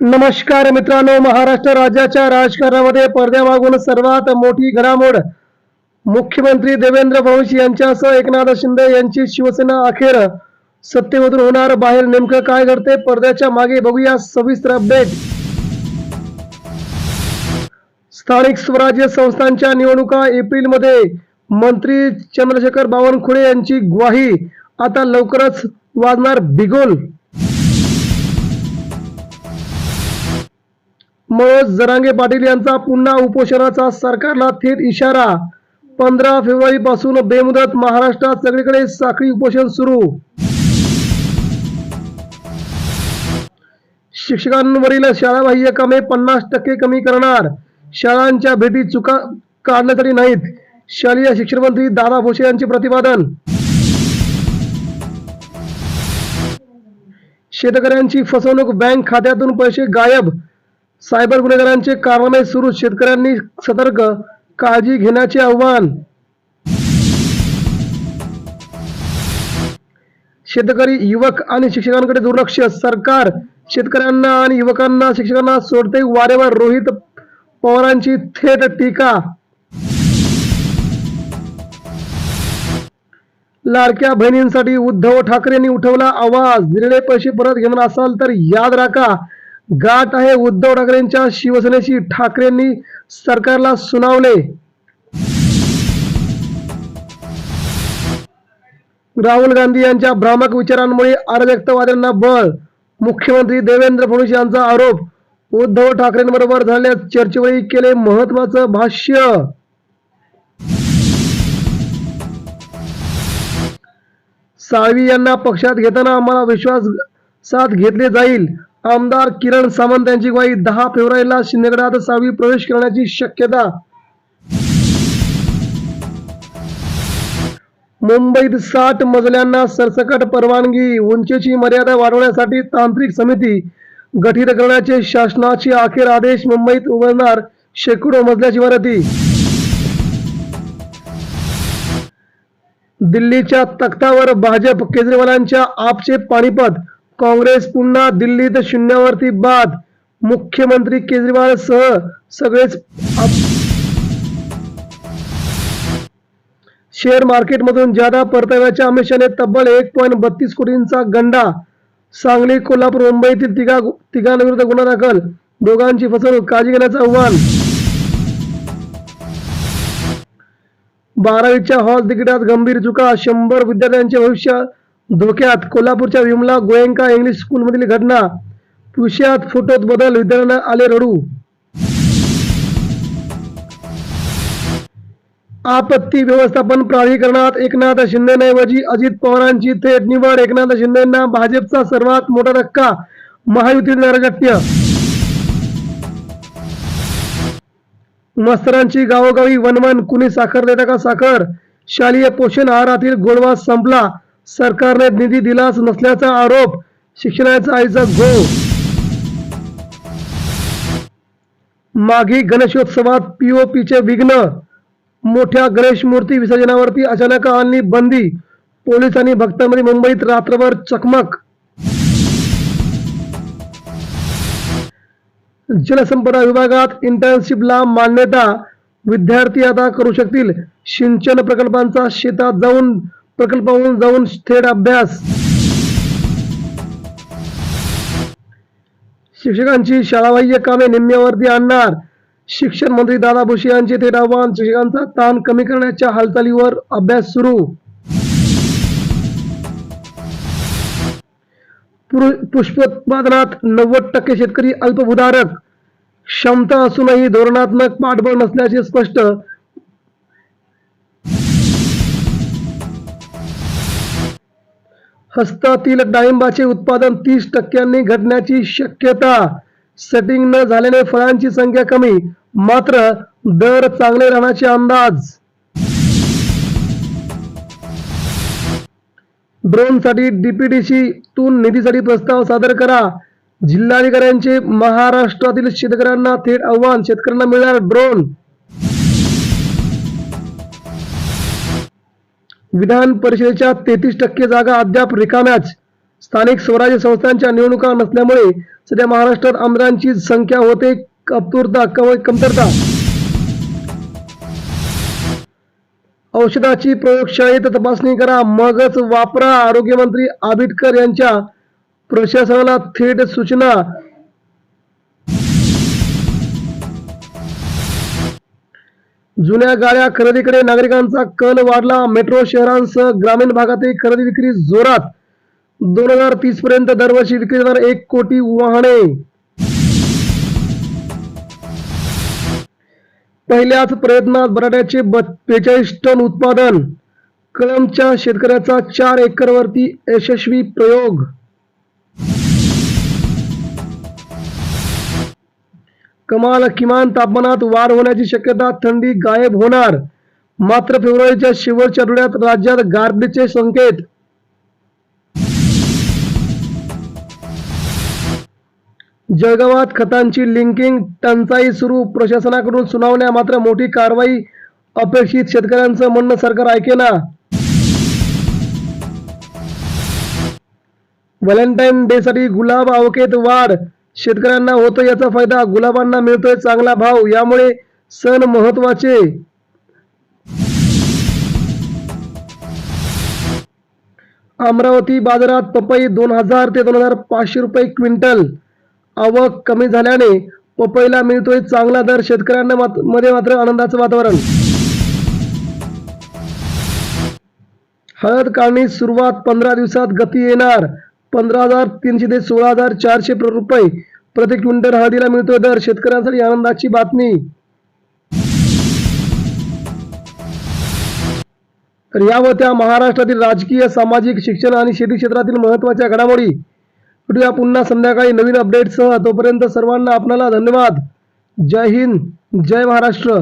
नमस्कार मित्रांनो महाराष्ट्र राज्याच्या राजकारणामध्ये पडद्यामागून सर्वात मोठी घडामोड. मुख्यमंत्री देवेंद्र फडणवीस यांच्यासह एकनाथ शिंदे यांची शिवसेना अखेर सत्तेमधून होणार. बाहेर नेमकं काय घडते पडद्याच्या मागे बघूया सविस्तर अपडेट. स्थानिक स्वराज्य संस्थांच्या निवडणुका एप्रिलमध्ये. मंत्री चंद्रशेखर बावनकुळे यांची ग्वाही. आता लवकरच वाजणार बिगोल. मनोज जरांगे पाटील यांचा पुन्हा उपोषणाचा सरकारला थेट इशारा. पंधरा फेब्रुवारीपासून बेमुदत महाराष्ट्रात सगळीकडे साखळी उपोषण सुरू. शिक्षकांवरील शाळाबाह्य कामे पन्नास टक्के कमी करणार. शाळांच्या भेटी चुका काढण्यासाठी नाहीत. शालेय शिक्षण मंत्री दादा भोसे यांचे प्रतिपादन. शेतकऱ्यांची फसवणूक बँक खात्यातून पैसे गायब. सायबर गुन्हेगारांचे कारवाई सुरू शेतकऱ्यांनी सतर्क काळजी घेण्याचे आव्हान. शेतकरी युवक आणि शिक्षकांकडे दुर्लक्ष. सरकार शेतकऱ्यांना आणि युवकांना शिक्षकांना सोडते वारेवर रोहित पवारांची थेट टीका. लाडक्या बहिणींसाठी उद्धव ठाकरेंनी उठवला आवाज. दिलेले पैसे परत घेणार असाल तर याद राखा. गाठ आहे उद्धव ठाकरेंच्या शिवसेनेशी ठाकरेंनी सरकारला सुनावले. राहुल गांधी यांच्या भ्रामक विचारांमुळे अराजकतावाद्यांना बळ. मुख्यमंत्री देवेंद्र फडणवीस यांचा आरोप. उद्धव ठाकरेंबरोबर झालेल्या चर्चेवेळी केले महत्वाचं भाष्य. साळवी यांना पक्षात घेताना आम्हाला विश्वासात घेतले जाईल. आमदार किरण सावंत यांची ग्वाही दहा फेब्रुवारीला शिंदेगडात सावी प्रवेश करण्याची शक्यता. मुंबईत साठ मजल्यांना सरसकट परवानगी उंचीची मर्यादा वाढवण्यासाठी तांत्रिक समिती गठीत करण्याचे शासनाचे अखेर आदेश मुंबईत उभारणार शेकडो मजल्याची इमारती दिल्लीच्या तख्तावर भाजप केजरीवालांच्या आपचे पाणीपत काँग्रेस पुन्हा दिल्लीत शून्यावरती बाद. मुख्यमंत्री केजरीवाल सह सगळेच शेअर मार्केटमधून जादा परताव्याच्या अमिषाने तब्बल एक पॉईंट बत्तीस कोटींचा गंडा. सांगली कोल्हापूर मुंबईतील तिघा तिघांविरुद्ध गुन्हा दाखल. दोघांची फसवणूक काळजी घेण्याचं आव्हान. बारावीच्या हॉल तिकिटात गंभीर चुका. शंभर विद्यार्थ्यांचे भविष्य धोक्यात कोल्हापूरच्या विमला गोयंका इंग्लिश स्कूलमधील घटना विषयात फोटोत बदल विद्यार्थ्यांना आले रडू. आपत्ती व्यवस्थापन प्राधिकरणात एकनाथ शिंदेऐवजी अजित पवारांची थेट निवड एकनाथ शिंदेना भाजपचा सर्वात मोठा धक्का महायुतीतील नरगट्य मस्तरांची गावोगावी वनवन कुणी साखर देता का साखर? शालेय पोषण आहारातील गोडवा संपला. सरकारने निधी दिलाच नसल्याचा आरोप शिक्षणाचा आईचा गो मागी गणेशोत्सवात पीओपीचे विघ्न. मोठ्या गणेश मूर्ती विसर्जनावरती अचानक आणली बंदी. पोलिसांनी भक्तांमध्ये मुंबईत रात्रभर चकमक. जलसंपदा विभागात इंटर्नशिपला मान्यता. विद्यार्थी आता करू शकतील. सिंचन प्रकल्पांचा शेतात जाऊन प्रकल्पावरून जाऊन थेट अभ्यास. शिक्षकांची शाळाबाह्य कामे निम्म्यावरती आणणार. शिक्षण मंत्री दादा भुसे यांचे थेट आव्हान शिक्षकांचा ताण कमी करण्याच्या हालचालीवर अभ्यास सुरू. पुष्पोत्पादनात नव्वद टक्के शेतकरी अल्पभूधारक. क्षमता असूनही धोरणात्मक पाठबळ नसल्याचे स्पष्ट हस्तातील डाळिंबाचे उत्पादन तीस टक्क्यांनी घटण्याची शक्यता. सेटिंग न झाल्याने फळांची संख्या कमी मात्र दर चांगले राहण्याचे अंदाज. ड्रोनसाठी डीपीडीसी तून निधीसाठी प्रस्ताव सादर करा. जिल्हाधिकाऱ्यांचे महाराष्ट्रातील शेतकऱ्यांना थेट आव्हान शेतकऱ्यांना मिळणार ड्रोन. विधान परिषदेच्या तेहतीस टक्के जागा अद्याप रिकाम्याच. स्थानिक स्वराज्य संस्थांच्या निवडणुका नसल्यामुळे सध्या महाराष्ट्रात आमदारांची संख्या होते अपुरता कम- कमतरता. औषधाची प्रयोगशाळेत तपासणी करा मगच वापरा आरोग्यमंत्री आबिटकर यांच्या प्रशासनाला थेट सूचना. जुन्या गाड्या खरेदीकडे नागरिकांचा कल वाढला. मेट्रो शहरांसह ग्रामीण भागातही खरेदी विक्री जोरात. दोन हजार तीस पर्यंत दरवर्षी विक्री होणार एक कोटी वाहने. पहिल्याच प्रयत्नात बटाट्याचे बेचाळीस टन उत्पादन. कळमच्या शेतकऱ्याचा चार एकरवरती यशस्वी प्रयोग. कमाल किमान तापमानात वाढ होण्याची शक्यता थंडी गायब होणार. मात्र फेब्रुवारीच्या शेवटच्या आठवड्यात राज्यात गारपीटचे संकेत. जळगावात खतांची लिंकिंग टंचाई सुरू. प्रशासनाकडून सुनावण्या मात्र मोठी कारवाई अपेक्षित शेतकऱ्यांचं म्हणणं सरकार ऐकेना. व्हॅलेंटाईन डे साठी गुलाब आवकेत वाढ. शेतकऱ्यांना होतो याचा फायदा गुलाबांना मिळतोय चांगला भाव यामुळे सण महत्त्वाचे. अमरावती बाजारात पपई दोन हजार ते दोन हजार पाचशे रुपये क्विंटल. आवक कमी झाल्याने पपईला मिळतोय चांगला दर शेतकऱ्यांना मात- मध्ये मात्र आनंदाचं वातावरण. हळद काढणी सुरुवात पंधरा दिवसात गती येणार. पंधरा हजार तीनशे ते सोळा हजार चारशे रुपये प्रति क्विंटल हळदीला मिळतोय दर. शेतकऱ्यांसाठी आनंदाची बातमी. तर या होत्या महाराष्ट्रातील राजकीय सामाजिक शिक्षण आणि शेती क्षेत्रातील महत्त्वाच्या घडामोडी भेटूया पुन्हा संध्याकाळी नवीन अपडेटसह तोपर्यंत सर्वांना आपणाला धन्यवाद. जय हिंद जय महाराष्ट्र.